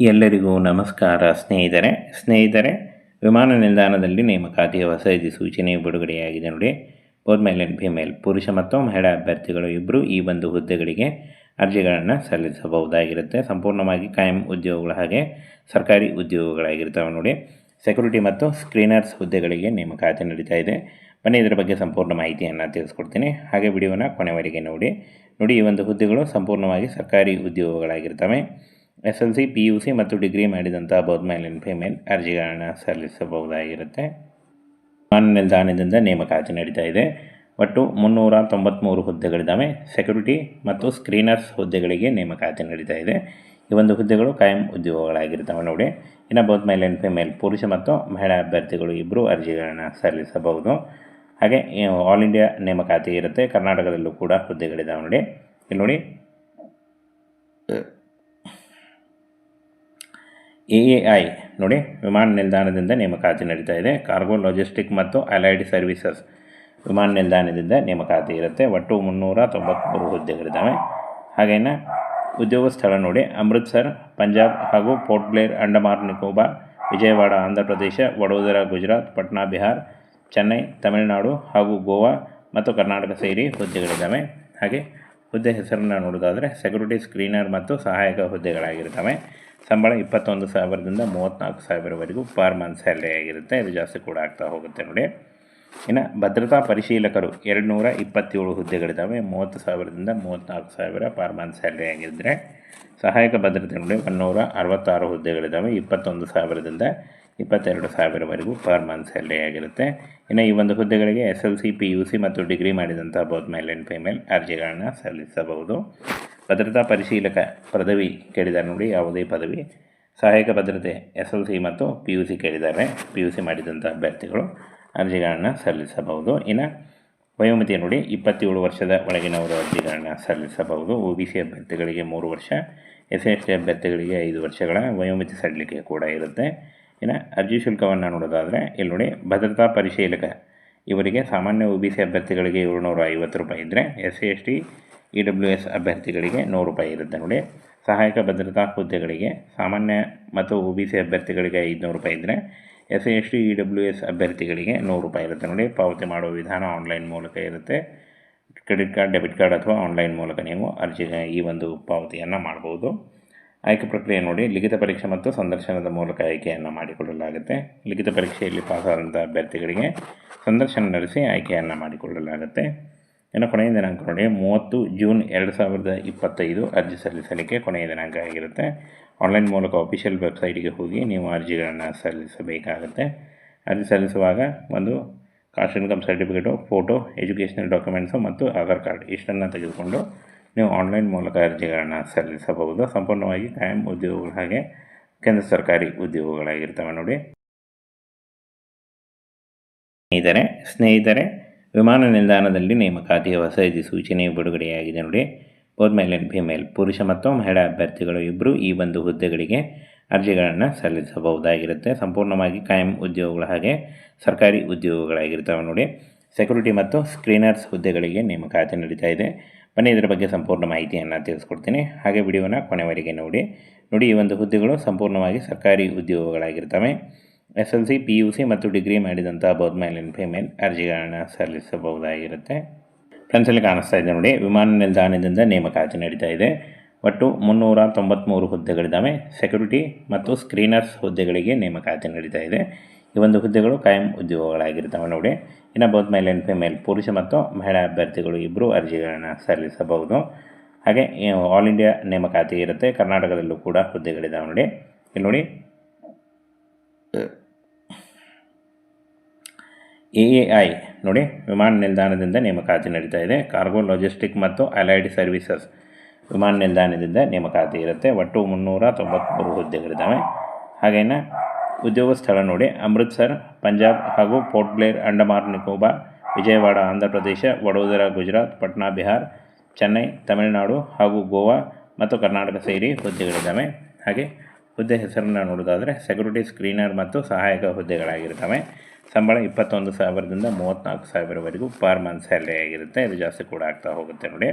ಎಲ್ಲರಿಗೂ ನಮಸ್ಕಾರ. ಸ್ನೇಹಿತರೆ ಸ್ನೇಹಿತರೆ, ವಿಮಾನ ನಿಲ್ದಾಣದಲ್ಲಿ ನೇಮಕಾತಿಯ ಹೊಸ ಸೂಚನೆ ಬಿಡುಗಡೆಯಾಗಿದೆ ನೋಡಿ. ಬೋತ್ ಮೇಲ್ ಆ್ಯಂಡ್ ಫಿಮೇಲ್, ಪುರುಷ ಮತ್ತು ಮಹಿಳಾ ಅಭ್ಯರ್ಥಿಗಳು ಇಬ್ಬರು ಈ ಒಂದು ಹುದ್ದೆಗಳಿಗೆ ಅರ್ಜಿಗಳನ್ನು ಸಲ್ಲಿಸಬಹುದಾಗಿರುತ್ತೆ. ಸಂಪೂರ್ಣವಾಗಿ ಕಾಯಂ ಉದ್ಯೋಗಗಳ ಹಾಗೆ ಸರ್ಕಾರಿ ಉದ್ಯೋಗಗಳಾಗಿರ್ತವೆ ನೋಡಿ. ಸೆಕ್ಯೂರಿಟಿ ಮತ್ತು ಸ್ಕ್ರೀನರ್ಸ್ ಹುದ್ದೆಗಳಿಗೆ ನೇಮಕಾತಿ ನಡೀತಾ ಇದೆ. ಬನ್ನಿ ಇದರ ಬಗ್ಗೆ ಸಂಪೂರ್ಣ ಮಾಹಿತಿಯನ್ನು ತಿಳಿಸ್ಕೊಡ್ತೀನಿ. ಹಾಗೆ ವಿಡಿಯೋನ ಕೊನೆವರೆಗೆ ನೋಡಿ. ನೋಡಿ ಈ ಒಂದು ಹುದ್ದೆಗಳು ಸಂಪೂರ್ಣವಾಗಿ ಸರ್ಕಾರಿ ಉದ್ಯೋಗಗಳಾಗಿರ್ತವೆ. S L C, P U C ಮತ್ತು ಡಿಗ್ರಿ ಮಾಡಿದಂಥ ಬೌದ್ಧ ಮೇಲ್ ಆ್ಯಂಡ್ ಫಿಮೇಲ್ ಅರ್ಜಿಗಳನ್ನು ಸಲ್ಲಿಸಬಹುದಾಗಿರುತ್ತೆ. ವಿಮಾನ ನಿಲ್ದಾಣದಿಂದ ನೇಮಕಾತಿ ನಡೀತಾ ಇದೆ. ಒಟ್ಟು ಮುನ್ನೂರ ತೊಂಬತ್ತ್ಮೂರು ಹುದ್ದೆಗಳಿದ್ದಾವೆ. ಸೆಕ್ಯೂರಿಟಿ ಮತ್ತು ಸ್ಕ್ರೀನರ್ಸ್ ಹುದ್ದೆಗಳಿಗೆ ನೇಮಕಾತಿ ನಡೀತಾ ಇದೆ. ಈ ಒಂದು ಹುದ್ದೆಗಳು ಕಾಯಂ ಉದ್ಯೋಗಗಳಾಗಿರ್ತವೆ ನೋಡಿ. ಇನ್ನು ಬೌದ್ಧ ಮೇಲ್ ಆ್ಯಂಡ್ ಫಿಮೇಲ್ ಪುರುಷ ಮತ್ತು ಮಹಿಳಾ ಅಭ್ಯರ್ಥಿಗಳು ಇಬ್ಬರು ಅರ್ಜಿಗಳನ್ನು ಸಲ್ಲಿಸಬಹುದು. ಹಾಗೆ ಆಲ್ ಇಂಡಿಯಾ ನೇಮಕಾತಿ ಇರುತ್ತೆ. ಕರ್ನಾಟಕದಲ್ಲೂ ಕೂಡ ಹುದ್ದೆಗಳಿದ್ದಾವೆ ನೋಡಿ. ಇಲ್ಲಿ ನೋಡಿ. ಎ ಎ ಐ ನೋಡಿ ವಿಮಾನ ನಿಲ್ದಾಣದಿಂದ ನೇಮಕಾತಿ ನಡೀತಾ ಇದೆ. ಕಾರ್ಗೋ ಲಾಜಿಸ್ಟಿಕ್ ಮತ್ತು ಅಲೈಡ್ ಸರ್ವಿಸಸ್ ವಿಮಾನ ನಿಲ್ದಾಣದಿಂದ ನೇಮಕಾತಿ ಇರುತ್ತೆ. ಒಟ್ಟು ಮುನ್ನೂರ ತೊಂಬತ್ತ್ಮೂರು ಹುದ್ದೆಗಳಿದ್ದಾವೆ ಹಾಗೇನ ಉದ್ಯೋಗ ಸ್ಥಳ ನೋಡಿ. ಅಮೃತ್ಸರ್, ಪಂಜಾಬ್ ಹಾಗೂ ಪೋರ್ಟ್ ಬ್ಲೇರ್, ಅಂಡಮಾನ್, ನಿಕೋಬಾರ್, ವಿಜಯವಾಡ, ಆಂಧ್ರ ಪ್ರದೇಶ, ವಡೋದರ, ಗುಜರಾತ್, ಪಟ್ನಾ, ಬಿಹಾರ್, ಚೆನ್ನೈ, ತಮಿಳುನಾಡು ಹಾಗೂ ಗೋವಾ ಮತ್ತು ಕರ್ನಾಟಕ ಸೇರಿ ಹುದ್ದೆಗಳಿದ್ದಾವೆ. ಹಾಗೆ ಹುದ್ದೆ ಹೆಸರನ್ನು ನೋಡೋದಾದರೆ ಸೆಕ್ಯೂರಿಟಿ ಸ್ಕ್ರೀನರ್ ಮತ್ತು ಸಹಾಯಕ ಹುದ್ದೆಗಳಾಗಿರ್ತವೆ. ಸಂಬಳ ಇಪ್ಪತ್ತೊಂದು ಸಾವಿರದಿಂದ ಮೂವತ್ತ್ನಾಲ್ಕು ಸಾವಿರವರೆಗೂ ಪರ್ ಮಂತ್ ಸ್ಯಾಲ್ರಿ ಆಗಿರುತ್ತೆ. ಇದು ಜಾಸ್ತಿ ಕೂಡ ಆಗ್ತಾ ಹೋಗುತ್ತೆ ನೋಡಿ. ಇನ್ನು ಭದ್ರತಾ ಪರಿಶೀಲಕರು ಎರಡು ನೂರ ಇಪ್ಪತ್ತೇಳು ಹುದ್ದೆಗಳಿದ್ದಾವೆ. ಮೂವತ್ತು ಸಾವಿರದಿಂದ ಮೂವತ್ತ್ನಾಲ್ಕು ಸಾವಿರ ಪರ್ ಮಂತ್ ಸ್ಯಾಲ್ರಿ ಆಗಿದ್ದರೆ ಸಹಾಯಕ ಭದ್ರತೆ ನೋಡಿ ಒನ್ನೂರ ಅರವತ್ತಾರು ಹುದ್ದೆಗಳಿದ್ದಾವೆ. ಇಪ್ಪತ್ತೊಂದು ಸಾವಿರದಿಂದ ಇಪ್ಪತ್ತೆರಡು ಸಾವಿರವರೆಗೂ ಪರ್ ಮಂತ್ ಸ್ಯಾಲ್ರಿ ಆಗಿರುತ್ತೆ. ಇನ್ನು ಈ ಒಂದು ಹುದ್ದೆಗಳಿಗೆ S L C, P U C ಮತ್ತು ಡಿಗ್ರಿ ಮಾಡಿದಂಥ ಬೋತ್ ಮೇಲ್ ಆ್ಯಂಡ್ ಫಿಮೇಲ್ ಅರ್ಜಿಗಳನ್ನು ಸಲ್ಲಿಸಬಹುದು. ಭದ್ರತಾ ಪರಿಶೀಲಕ ಪದವಿ ಕೇಳಿದ್ದಾರೆ ನೋಡಿ, ಯಾವುದೇ ಪದವಿ. ಸಹಾಯಕ ಭದ್ರತೆ, ಎಸ್ ಎಲ್ ಸಿ ಮತ್ತು ಪಿ ಯು ಸಿ ಕೇಳಿದ್ದಾರೆ. ಪಿ ಯು ಸಿ ಮಾಡಿದಂಥ ಅಭ್ಯರ್ಥಿಗಳು ಅರ್ಜಿಗಳನ್ನು ಸಲ್ಲಿಸಬಹುದು. ಇನ್ನು ವಯೋಮಿತಿ ನೋಡಿ, ಇಪ್ಪತ್ತೇಳು ವರ್ಷದ ಒಳಗಿನವರು ಅರ್ಜಿಗಳನ್ನು ಸಲ್ಲಿಸಬಹುದು. ಒ ಬಿ ಸಿ ಅಭ್ಯರ್ಥಿಗಳಿಗೆ ಮೂರು ವರ್ಷ, ಎಸ್ ಎಸ್ ಟಿ ಅಭ್ಯರ್ಥಿಗಳಿಗೆ ಐದು ವರ್ಷಗಳ ವಯೋಮಿತಿ ಸಡಿಲಿಕೆ ಕೂಡ ಇರುತ್ತೆ. ಇನ್ನು ಅರ್ಜಿ ಶುಲ್ಕವನ್ನು ನೋಡೋದಾದರೆ, ಇಲ್ಲಿ ನೋಡಿ, ಭದ್ರತಾ ಪರಿಶೀಲಕ ಇವರಿಗೆ ಸಾಮಾನ್ಯ ಒ ಬಿ ಸಿ ಅಭ್ಯರ್ಥಿಗಳಿಗೆ ಏಳ್ನೂರ ಐವತ್ತು ರೂಪಾಯಿ ಇದ್ದರೆ S C, S T E W S ಅಭ್ಯರ್ಥಿಗಳಿಗೆ ನೂರು ರೂಪಾಯಿ ಇರುತ್ತೆ ನೋಡಿ. ಸಹಾಯಕ ಭದ್ರತಾ ಹುದ್ದೆಗಳಿಗೆ ಸಾಮಾನ್ಯ ಮತ್ತು ಒ ಬಿ ಸಿ ಅಭ್ಯರ್ಥಿಗಳಿಗೆ ಐದುನೂರು ರೂಪಾಯಿ ಇದ್ದರೆ S A S T E W S ಅಭ್ಯರ್ಥಿಗಳಿಗೆ ನೂರು ರೂಪಾಯಿ ಇರುತ್ತೆ ನೋಡಿ. ಪಾವತಿ ಮಾಡುವ ವಿಧಾನ ಆನ್ಲೈನ್ ಮೂಲಕ ಇರುತ್ತೆ. ಕ್ರೆಡಿಟ್ ಕಾರ್ಡ್, ಡೆಬಿಟ್ ಕಾರ್ಡ್ ಅಥವಾ ಆನ್ಲೈನ್ ಮೂಲಕ ನೀವು ಅರ್ಜಿ ಈ ಒಂದು ಪಾವತಿಯನ್ನು ಮಾಡ್ಬೋದು. ಆಯ್ಕೆ ಪ್ರಕ್ರಿಯೆ ನೋಡಿ. ಲಿಖಿತ ಪರೀಕ್ಷೆ ಮತ್ತು ಸಂದರ್ಶನದ ಮೂಲಕ ಆಯ್ಕೆಯನ್ನು ಮಾಡಿಕೊಳ್ಳಲಾಗುತ್ತೆ. ಲಿಖಿತ ಪರೀಕ್ಷೆಯಲ್ಲಿ ಪಾಸಾದಂಥ ಅಭ್ಯರ್ಥಿಗಳಿಗೆ ಸಂದರ್ಶನ ನಡೆಸಿ ಆಯ್ಕೆಯನ್ನು ಮಾಡಿಕೊಳ್ಳಲಾಗುತ್ತೆ. ಇನ್ನು ಕೊನೆಯ ದಿನಾಂಕ ನೋಡಿ, ಮೂವತ್ತು ಜೂನ್ ಎರಡು ಸಾವಿರದ ಇಪ್ಪತ್ತೈದು ಅರ್ಜಿ ಸಲ್ಲಿಸಲಿಕ್ಕೆ ಕೊನೆಯ ದಿನಾಂಕ ಆಗಿರುತ್ತೆ. ಆನ್ಲೈನ್ ಮೂಲಕ ಅಫಿಷಿಯಲ್ ವೆಬ್ಸೈಟಿಗೆ ಹೋಗಿ ನೀವು ಅರ್ಜಿಗಳನ್ನು ಸಲ್ಲಿಸಬೇಕಾಗುತ್ತೆ. ಅರ್ಜಿ ಸಲ್ಲಿಸುವಾಗ ಒಂದು caste income certificate photo educational documents ಮತ್ತು ಆಧಾರ್ ಕಾರ್ಡ್ ಇಷ್ಟನ್ನು ತೆಗೆದುಕೊಂಡು ನೀವು ಆನ್ಲೈನ್ ಮೂಲಕ ಅರ್ಜಿಗಳನ್ನು ಸಲ್ಲಿಸಬಹುದು. ಸಂಪೂರ್ಣವಾಗಿ ಕಾಯಂ ಉದ್ಯೋಗಗಳ ಹಾಗೆ ಕೇಂದ್ರ ಸರ್ಕಾರಿ ಉದ್ಯೋಗಗಳಾಗಿರ್ತವೆ ನೋಡಿ. ಸ್ನೇಹಿತರೆ ಸ್ನೇಹಿತರೆ ವಿಮಾನ ನಿಲ್ದಾಣದಲ್ಲಿ ನೇಮಕಾತಿಯ ಹೊಸ ಸೂಚನೆ ಬಿಡುಗಡೆಯಾಗಿದೆ ನೋಡಿ. ಬೋತ್ ಮೇಲ್ ಆ್ಯಂಡ್ ಫಿಮೇಲ್, ಪುರುಷ ಮತ್ತು ಮಹಿಳಾ ಅಭ್ಯರ್ಥಿಗಳು ಇಬ್ಬರು ಈ ಒಂದು ಹುದ್ದೆಗಳಿಗೆ ಅರ್ಜಿಗಳನ್ನು ಸಲ್ಲಿಸಬಹುದಾಗಿರುತ್ತೆ. ಸಂಪೂರ್ಣವಾಗಿ ಕಾಯಂ ಉದ್ಯೋಗಗಳ ಹಾಗೆ ಸರ್ಕಾರಿ ಉದ್ಯೋಗಗಳಾಗಿರ್ತವೆ ನೋಡಿ. ಸೆಕ್ಯೂರಿಟಿ ಮತ್ತು ಸ್ಕ್ರೀನರ್ಸ್ ಹುದ್ದೆಗಳಿಗೆ ನೇಮಕಾತಿ ನಡೀತಾ ಇದೆ. ಬನ್ನಿ ಇದರ ಬಗ್ಗೆ ಸಂಪೂರ್ಣ ಮಾಹಿತಿಯನ್ನು ತಿಳಿಸ್ಕೊಡ್ತೀನಿ. ಹಾಗೆ ವಿಡಿಯೋನ ಕೊನೆವರೆಗೆ ನೋಡಿ. ನೋಡಿ ಈ ಒಂದು ಹುದ್ದೆಗಳು ಸಂಪೂರ್ಣವಾಗಿ ಸರ್ಕಾರಿ ಉದ್ಯೋಗಗಳಾಗಿರ್ತವೆ. S L C, P U C ಮತ್ತು ಡಿಗ್ರಿ ಮಾಡಿದಂಥ ಬೋತ್ ಮೇಲಿನ ಅರ್ಜಿಗಳನ್ನು ಸಲ್ಲಿಸಬಹುದಾಗಿರುತ್ತೆ. ಫ್ರೆಂಡ್ಸಲ್ಲಿ ಕಾಣಿಸ್ತಾ ಇದೆ ನೋಡಿ, ವಿಮಾನ ನಿಲ್ದಾಣದಿಂದ ನೇಮಕಾತಿ ನಡೀತಾ ಇದೆ. ಒಟ್ಟು ಮುನ್ನೂರ ತೊಂಬತ್ತ್ಮೂರು ಹುದ್ದೆಗಳಿದ್ದಾವೆ. ಸೆಕ್ಯೂರಿಟಿ ಮತ್ತು ಸ್ಕ್ರೀನರ್ಸ್ ಹುದ್ದೆಗಳಿಗೆ ನೇಮಕಾತಿ ನಡೀತಾ ಇದೆ. ಈ ಒಂದು ಹುದ್ದೆಗಳು ಕಾಯಂ ಉದ್ಯೋಗಗಳಾಗಿರ್ತವೆ ನೋಡಿ. ಇನ್ನು ಬೋತ್ ಮೇಲ್ ಪುರುಷ ಮತ್ತು ಮಹಿಳಾ ಅಭ್ಯರ್ಥಿಗಳು ಇಬ್ಬರು ಅರ್ಜಿಗಳನ್ನು ಸಲ್ಲಿಸಬಹುದು. ಹಾಗೆ ಆಲ್ ಇಂಡಿಯಾ ನೇಮಕಾತಿ ಇರುತ್ತೆ. ಕರ್ನಾಟಕದಲ್ಲೂ ಕೂಡ ಹುದ್ದೆಗಳಿದ್ದಾವೆ ನೋಡಿ. ಇಲ್ಲಿ ನೋಡಿ. ಎ ಎ ಐ ನೋಡಿ ವಿಮಾನ ನಿಲ್ದಾಣದಿಂದ ನೇಮಕಾತಿ ನಡೀತಾ ಇದೆ. ಕಾರ್ಗೋ ಲಾಜಿಸ್ಟಿಕ್ ಮತ್ತು ಅಲೈಡ್ ಸರ್ವಿಸಸ್ ವಿಮಾನ ನಿಲ್ದಾಣದಿಂದ ನೇಮಕಾತಿ ಇರುತ್ತೆ. ಒಟ್ಟು ಮುನ್ನೂರ ತೊಂಬತ್ತ್ಮೂರು ಹುದ್ದೆಗಳಿದ್ದಾವೆ ಹಾಗೇನ ಉದ್ಯೋಗ ಸ್ಥಳ ನೋಡಿ. ಅಮೃತ್ಸರ್, ಪಂಜಾಬ್ ಹಾಗೂ ಪೋರ್ಟ್ ಬ್ಲೇರ್, ಅಂಡಮಾನ್, ನಿಕೋಬಾರ್, ವಿಜಯವಾಡ ಆಂಧ್ರ ಪ್ರದೇಶ ವಡೋದರ, ಗುಜರಾತ್, ಪಟ್ನಾ, ಬಿಹಾರ್, ಚೆನ್ನೈ, ತಮಿಳುನಾಡು ಹಾಗೂ ಗೋವಾ ಮತ್ತು ಕರ್ನಾಟಕ ಸೇರಿ ಹುದ್ದೆಗಳಿದ್ದಾವೆ ಹಾಗೆ ಹುದ್ದೆ ಹೆಸರನ್ನು ನೋಡೋದಾದರೆ ಸೆಕ್ಯೂರಿಟಿ ಸ್ಕ್ರೀನರ್ ಮತ್ತು ಸಹಾಯಕ ಹುದ್ದೆಗಳಾಗಿರ್ತವೆ. ಸಂಬಳ ಇಪ್ಪತ್ತೊಂದು ಸಾವಿರದಿಂದ ಮೂವತ್ತ್ನಾಲ್ಕು ಸಾವಿರವರೆಗೂ ಪರ್ ಮಂತ್ ಸ್ಯಾಲ್ರಿ ಆಗಿರುತ್ತೆ. ಇದು ಜಾಸ್ತಿ ಕೂಡ ಆಗ್ತಾ ಹೋಗುತ್ತೆ ನೋಡಿ.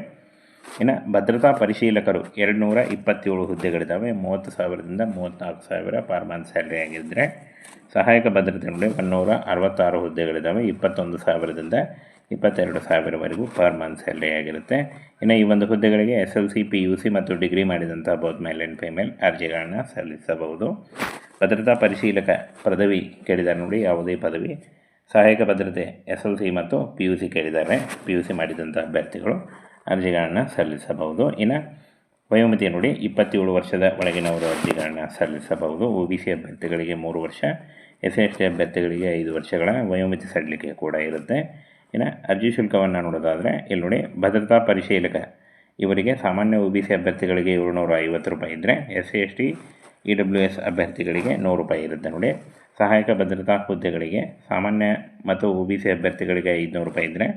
ಇನ್ನು ಭದ್ರತಾ ಪರಿಶೀಲಕರು ಎರಡು ನೂರ ಇಪ್ಪತ್ತೇಳು ಹುದ್ದೆಗಳಿದ್ದಾವೆ ಮೂವತ್ತು ಸಾವಿರದಿಂದ ಮೂವತ್ತ್ನಾಲ್ಕು ಸಾವಿರ ಪರ್ ಮಂತ್ ಸ್ಯಾಲ್ರಿ ಆಗಿದ್ದರೆ ಸಹಾಯಕ ಭದ್ರತೆ ನೋಡಿ ಒನ್ನೂರ ಅರವತ್ತಾರು ಹುದ್ದೆಗಳಿದ್ದಾವೆ ಇಪ್ಪತ್ತೊಂದು ಸಾವಿರದಿಂದ ಇಪ್ಪತ್ತೆರಡು ಸಾವಿರವರೆಗೂ ಪರ್ ಮಂತ್ ಸ್ಯಾಲ್ರಿ ಆಗಿರುತ್ತೆ. ಇನ್ನು ಈ ಒಂದು ಹುದ್ದೆಗಳಿಗೆ S L C, P U C ಮತ್ತು ಡಿಗ್ರಿ ಮಾಡಿದಂಥ ಬೋತ್ ಮೇಲ್ ಆ್ಯಂಡ್ ಫಿಮೇಲ್ ಅರ್ಜಿಗಳನ್ನು ಸಲ್ಲಿಸಬಹುದು. ಭದ್ರತಾ ಪರಿಶೀಲಕ ಪದವಿ ಕೇಳಿದ್ದಾರೆ ನೋಡಿ, ಯಾವುದೇ ಪದವಿ. ಸಹಾಯಕ ಭದ್ರತೆ ಎಸ್ ಎಲ್ ಸಿ ಮತ್ತು ಪಿ ಯು ಸಿ ಕೇಳಿದ್ದಾರೆ. ಪಿ ಯು ಸಿ ಮಾಡಿದಂಥ ಅಭ್ಯರ್ಥಿಗಳು ಅರ್ಜಿಗಳನ್ನು ಸಲ್ಲಿಸಬಹುದು. ಇನ್ನು ವಯೋಮಿತಿ ನೋಡಿ, ಇಪ್ಪತ್ತೇಳು ವರ್ಷದ ಒಳಗಿನವರು ಅರ್ಜಿಗಳನ್ನು ಸಲ್ಲಿಸಬಹುದು. ಒ ಬಿ ಸಿ ಅಭ್ಯರ್ಥಿಗಳಿಗೆ ಮೂರು ವರ್ಷ, ಎಸ್ ಎಸ್ ಟಿ ಅಭ್ಯರ್ಥಿಗಳಿಗೆ ಐದು ವರ್ಷಗಳ ವಯೋಮಿತಿ ಸಡಿಲಿಕೆ ಕೂಡ ಇರುತ್ತೆ. ಇನ್ನು ಅರ್ಜಿ ಶುಲ್ಕವನ್ನು ನೋಡೋದಾದರೆ, ಇಲ್ಲಿ ನೋಡಿ, ಭದ್ರತಾ ಪರಿಶೀಲಕ. ಇವರಿಗೆ ಸಾಮಾನ್ಯ ಒ ಬಿ ಸಿ ಅಭ್ಯರ್ಥಿಗಳಿಗೆ ಏಳ್ನೂರ ಐವತ್ತು ರೂಪಾಯಿ ಇದ್ದರೆ S C S T, E W S ಅಭ್ಯರ್ಥಿಗಳಿಗೆ ನೂರು ರೂಪಾಯಿ ಇರುತ್ತೆ ನೋಡಿ. ಸಹಾಯಕ ಭದ್ರತಾ ಹುದ್ದೆಗಳಿಗೆ ಸಾಮಾನ್ಯ ಮತ್ತು ಒ ಬಿ ಸಿ ಅಭ್ಯರ್ಥಿಗಳಿಗೆ ಐದುನೂರು ರೂಪಾಯಿ ಇದ್ದರೆ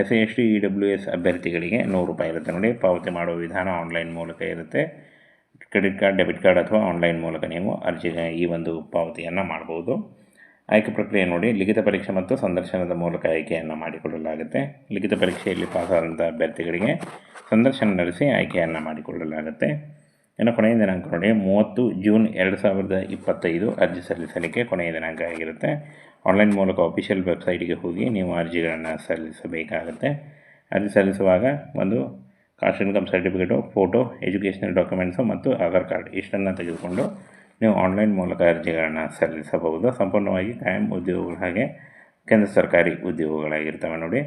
S C S T, E W S ಅಭ್ಯರ್ಥಿಗಳಿಗೆ ನೂರು ರೂಪಾಯಿ ಇರುತ್ತೆ ನೋಡಿ. ಪಾವತಿ ಮಾಡುವ ವಿಧಾನ ಆನ್ಲೈನ್ ಮೂಲಕ ಇರುತ್ತೆ. ಕ್ರೆಡಿಟ್ ಕಾರ್ಡ್, ಡೆಬಿಟ್ ಕಾರ್ಡ್ ಅಥವಾ ಆನ್ಲೈನ್ ಮೂಲಕ ನೀವು ಅರ್ಜಿ ಈ ಒಂದು ಪಾವತಿಯನ್ನು ಮಾಡ್ಬೋದು. ಆಯ್ಕೆ ಪ್ರಕ್ರಿಯೆ ನೋಡಿ. ಲಿಖಿತ ಪರೀಕ್ಷೆ ಮತ್ತು ಸಂದರ್ಶನದ ಮೂಲಕ ಆಯ್ಕೆಯನ್ನು ಮಾಡಿಕೊಳ್ಳಲಾಗುತ್ತೆ. ಲಿಖಿತ ಪರೀಕ್ಷೆಯಲ್ಲಿ ಪಾಸಾದಂಥ ಅಭ್ಯರ್ಥಿಗಳಿಗೆ ಸಂದರ್ಶನ ನಡೆಸಿ ಆಯ್ಕೆಯನ್ನು ಮಾಡಿಕೊಳ್ಳಲಾಗುತ್ತೆ. ಇನ್ನು ಕೊನೆಯ ದಿನಾಂಕ ನೋಡಿ. ಮೂವತ್ತು ಜೂನ್ ಎರಡು ಸಾವಿರದ ಇಪ್ಪತ್ತೈದು ಅರ್ಜಿ ಸಲ್ಲಿಸಲಿಕ್ಕೆ ಕೊನೆಯ ದಿನಾಂಕ ಆಗಿರುತ್ತೆ. ಆನ್ಲೈನ್ ಮೂಲಕ ಅಫಿಷಿಯಲ್ ವೆಬ್ಸೈಟ್ಗೆ ಹೋಗಿ ನೀವು ಅರ್ಜಿಗಳನ್ನು ಸಲ್ಲಿಸಬೇಕಾಗುತ್ತೆ. ಅರ್ಜಿ ಸಲ್ಲಿಸುವಾಗ ಒಂದು caste income certificate, photo, educational documents ಮತ್ತು ಆಧಾರ್ ಕಾರ್ಡ್ ಇಷ್ಟನ್ನು ತೆಗೆದುಕೊಂಡು ನೀವು ಆನ್ಲೈನ್ ಮೂಲಕ ಅರ್ಜಿಗಳನ್ನು ಸಲ್ಲಿಸಬಹುದು. ಸಂಪೂರ್ಣವಾಗಿ ಖಾಯಂ ಉದ್ಯೋಗಗಳ ಹಾಗೆ ಕೇಂದ್ರ ಸರ್ಕಾರಿ ಉದ್ಯೋಗಗಳಾಗಿರ್ತವೆ ನೋಡಿ.